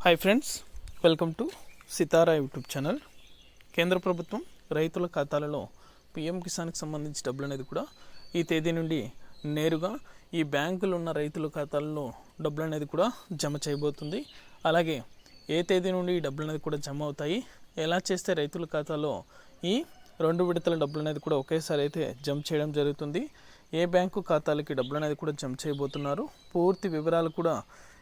Hi friends welcome to Sitara YouTube channel కేంద్ర ప్రభుత్వం రైతుల ఖాతాలలో పిఎం కిసాన్కి సంబంధించి డబ్బులు అనేది కూడా ఈ తేదీ నుండి నేరుగా ఈ బ్యాంకులు ఉన్న రైతుల ఖాతాలలో డబ్బులు అనేది కూడా జమ చేయబోతుంది అలాగే ఏ తేదీ నుండి ఈ డబ్బులు అనేది కూడా జమ అవుతాయి ఎలా చేస్తే రైతుల ఖాతాలో ఈ రెండు విడతల డబ్బులు అనేది కూడా ఒకేసారి అయితే జమ చేయడం జరుగుతుంది ఏ బ్యాంకు ఖాతాలకి డబ్బులు అనేది కూడా జమ చేయబోతున్నారు పూర్తి వివరాలు కూడా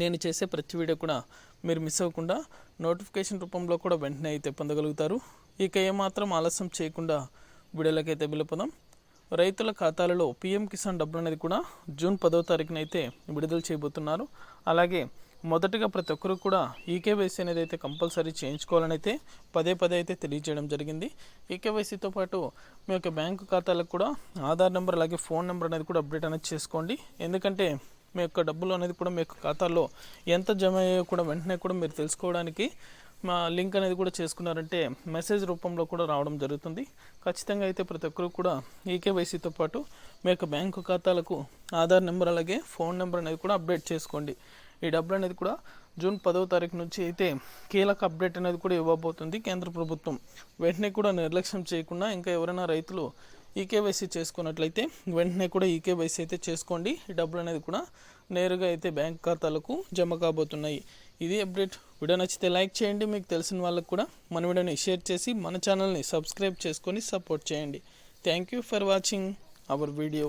నేను చేసే ప్రతి వీడియో కూడా మీరు మిస్ అవ్వకుండా నోటిఫికేషన్ రూపంలో కూడా వెంటనే అయితే పొందగలుగుతారు. ఇక ఏమాత్రం ఆలస్యం చేయకుండా వీడియోలకైతే అయితే వెళ్ళిపోదాం. రైతుల ఖాతాలలో పిఎం కిసాన్ డబ్బులు అనేది కూడా జూన్ పదో తారీఖున అయితే విడుదల చేయబోతున్నారు. అలాగే మొదటగా ప్రతి ఒక్కరు కూడా ఈకేవైసీ అనేది అయితే కంపల్సరీ చేయించుకోవాలని అయితే పదే పదే అయితే తెలియజేయడం జరిగింది. ఈకేవైసీతో పాటు మీ యొక్క బ్యాంకు ఖాతాలకు కూడా ఆధార్ నెంబర్ అలాగే ఫోన్ నెంబర్ అనేది కూడా అప్డేట్ అనేది చేసుకోండి. ఎందుకంటే మీ యొక్క డబ్బులు అనేది కూడా మీ యొక్క ఖాతాలో ఎంత జమ అయ్యో కూడా వెంటనే కూడా మీరు తెలుసుకోవడానికి మా లింక్ అనేది కూడా చేసుకున్నారంటే మెసేజ్ రూపంలో కూడా రావడం జరుగుతుంది. ఖచ్చితంగా అయితే ప్రతి ఒక్కరు కూడా ఈకేవైసీతో పాటు మీ యొక్క బ్యాంకు ఖాతాలకు ఆధార్ నెంబర్ అలాగే ఫోన్ నెంబర్ అనేది కూడా అప్డేట్ చేసుకోండి. ఈ డబ్బులు అనేది కూడా జూన్ పదవ తారీఖు నుంచి అయితే కీలక అప్డేట్ అనేది కూడా ఇవ్వబోతుంది కేంద్ర ప్రభుత్వం. వెంటనే కూడా నిర్లక్ష్యం చేయకుండా ఇంకా ఎవరైనా రైతులు ఈకేవైసీ చేసుకున్నట్లయితే వెంటనే కూడా ఈకేవైసీ అయితే చేసుకోండి. ఈ డబ్బులు అనేది కూడా నేరుగా అయితే బ్యాంక్ ఖాతాలకు జమ కాబోతున్నాయి. ఇది అప్డేట్. వీడియో నచ్చితే లైక్ చేయండి. మీకు తెలిసిన వాళ్ళకు కూడా మన వీడియోని షేర్ చేసి మన ఛానల్ని సబ్స్క్రైబ్ చేసుకొని సపోర్ట్ చేయండి. Thank you for watching our video.